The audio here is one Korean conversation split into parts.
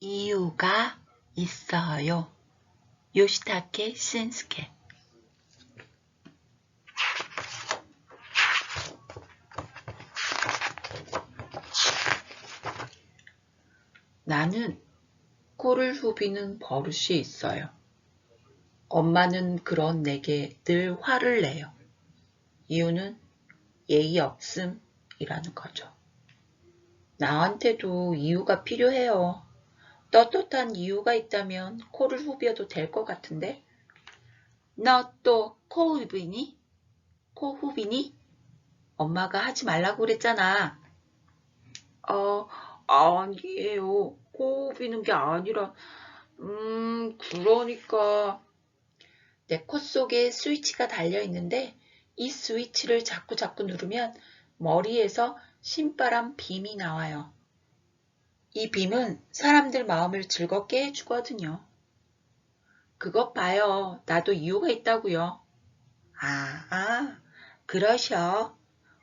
이유가 있어요. 요시타케 신스케 나는 코를 후비는 버릇이 있어요. 엄마는 그런 내게 늘 화를 내요. 이유는 예의 없음이라는 거죠. 나한테도 이유가 필요해요. 떳떳한 이유가 있다면 코를 후벼도 될 것 같은데? 너 또 코 후비니? 코 후비니? 엄마가 하지 말라고 그랬잖아. 어, 아니에요. 코 후비는 게 아니라, 음, 그러니까. 내 코 속에 스위치가 달려 있는데, 이 스위치를 자꾸 자꾸 누르면 머리에서 신바람 빔이 나와요. 이 빔은 사람들 마음을 즐겁게 해주거든요. 그것 봐요. 나도 이유가 있다고요. 아, 아, 그러셔.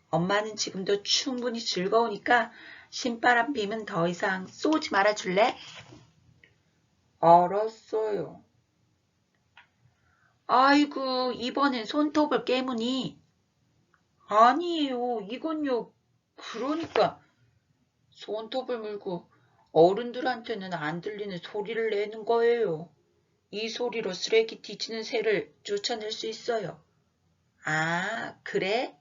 엄마는 지금도 충분히 즐거우니까 신바람 빔은 더 이상 쏘지 말아줄래? 알았어요. 아이고, 이번엔 손톱을 깨무니. 아니에요. 이건요. 그러니까 손톱을 물고 어른들한테는 안 들리는 소리를 내는 거예요. 이 소리로 쓰레기 뒤지는 새를 쫓아낼 수 있어요. 아, 그래?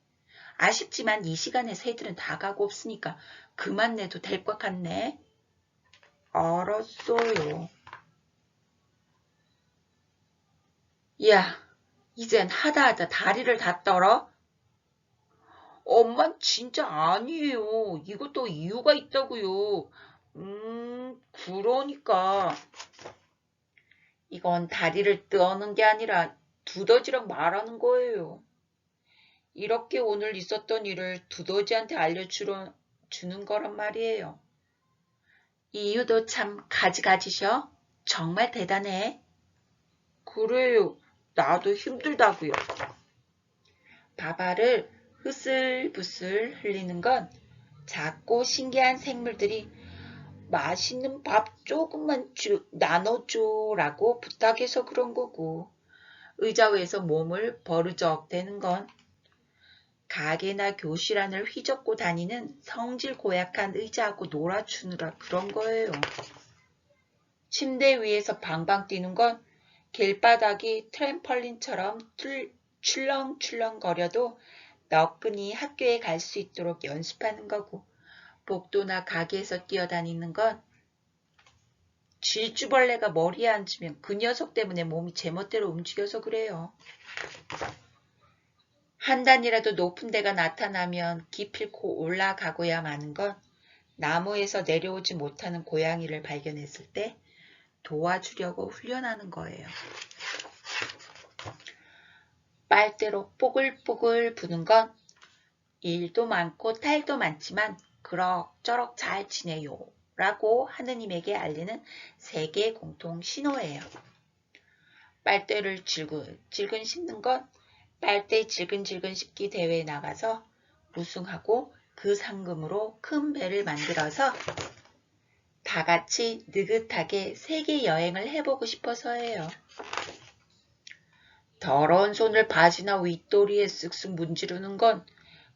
아쉽지만 이 시간에 새들은 다 가고 없으니까 그만 내도 될 것 같네. 알았어요. 야, 이젠 하다 하다 다리를 다 떨어? 엄만 진짜 아니에요. 이것도 이유가 있다고요. 음, 그러니까. 이건 다리를 떠는 게 아니라 두더지랑 말하는 거예요. 이렇게 오늘 있었던 일을 두더지한테 알려주는 주는 거란 말이에요. 이유도 참 가지가지셔. 정말 대단해. 그래요. 나도 힘들다고요. 바바를 흐슬부슬 흘리는 건 작고 신기한 생물들이 맛있는 밥 조금만 주, 나눠줘 라고 부탁해서 그런 거고 의자 위에서 몸을 버르적 대는 건 가게나 교실 안을 휘젓고 다니는 성질 고약한 의자하고 놀아주느라 그런 거예요. 침대 위에서 방방 뛰는 건 길바닥이 트램펄린처럼 툴, 출렁출렁거려도 너끈히 학교에 갈 수 있도록 연습하는 거고 복도나 가게에서 뛰어다니는 건 쥐주벌레가 머리에 앉으면 그 녀석 때문에 몸이 제멋대로 움직여서 그래요. 한 단이라도 높은 데가 나타나면 기필코 올라가고야 마는 건 나무에서 내려오지 못하는 고양이를 발견했을 때 도와주려고 훈련하는 거예요. 빨대로 뽀글뽀글 부는 건 일도 많고 탈도 많지만 그럭저럭 잘 지내요 라고 하느님에게 알리는 세계 공통 신호예요. 빨대를 질근 질근 씹는 건 빨대 질근질근 씹기 대회에 나가서 우승하고 그 상금으로 큰 배를 만들어서 다 같이 느긋하게 세계 여행을 해보고 싶어서예요. 더러운 손을 바지나 윗도리에 쓱쓱 문지르는 건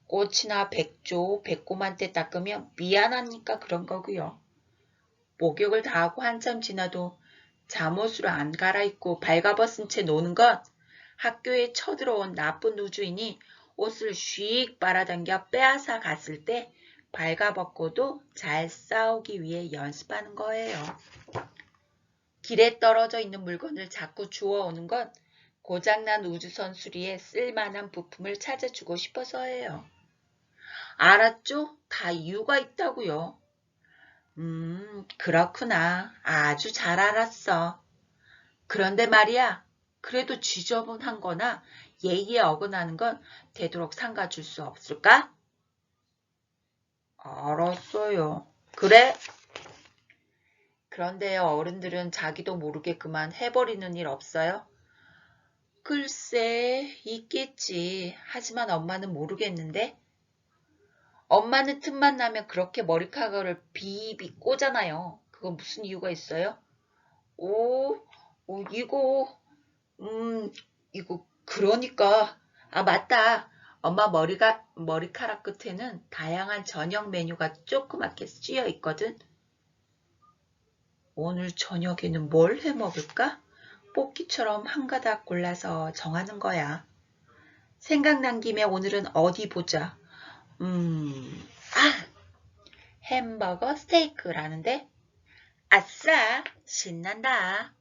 꽃이나 백조, 백곰한테 닦으면 미안하니까 그런 거고요. 목욕을 다 하고 한참 지나도 잠옷으로 안 갈아입고 발가벗은 채 노는 건 학교에 쳐들어온 나쁜 우주인이 옷을 휙 빨아당겨 빼앗아 갔을 때 발가벗고도 잘 싸우기 위해 연습하는 거예요. 길에 떨어져 있는 물건을 자꾸 주워오는 건 고장난 우주선 수리에 쓸만한 부품을 찾아주고 싶어서예요. 알았죠? 다 이유가 있다고요. 음, 그렇구나. 아주 잘 알았어. 그런데 말이야, 그래도 지저분한 거나 예의에 어긋나는 건 되도록 삼가줄 수 없을까? 알았어요. 그래? 그런데요, 어른들은 자기도 모르게 그만 해버리는 일 없어요? 글쎄, 있겠지. 하지만 엄마는 모르겠는데? 엄마는 틈만 나면 그렇게 머리카락을 비비 꼬잖아요. 그거 무슨 이유가 있어요? 오, 오, 이거, 음, 이거, 그러니까. 아, 맞다. 엄마 머리가, 머리카락 끝에는 다양한 저녁 메뉴가 조그맣게 씌여 있거든. 오늘 저녁에는 뭘 해 먹을까? 뽑기처럼 한 가닥 골라서 정하는 거야. 생각난 김에 오늘은 어디 보자. 음, 아! 햄버거 스테이크라는데? 아싸! 신난다.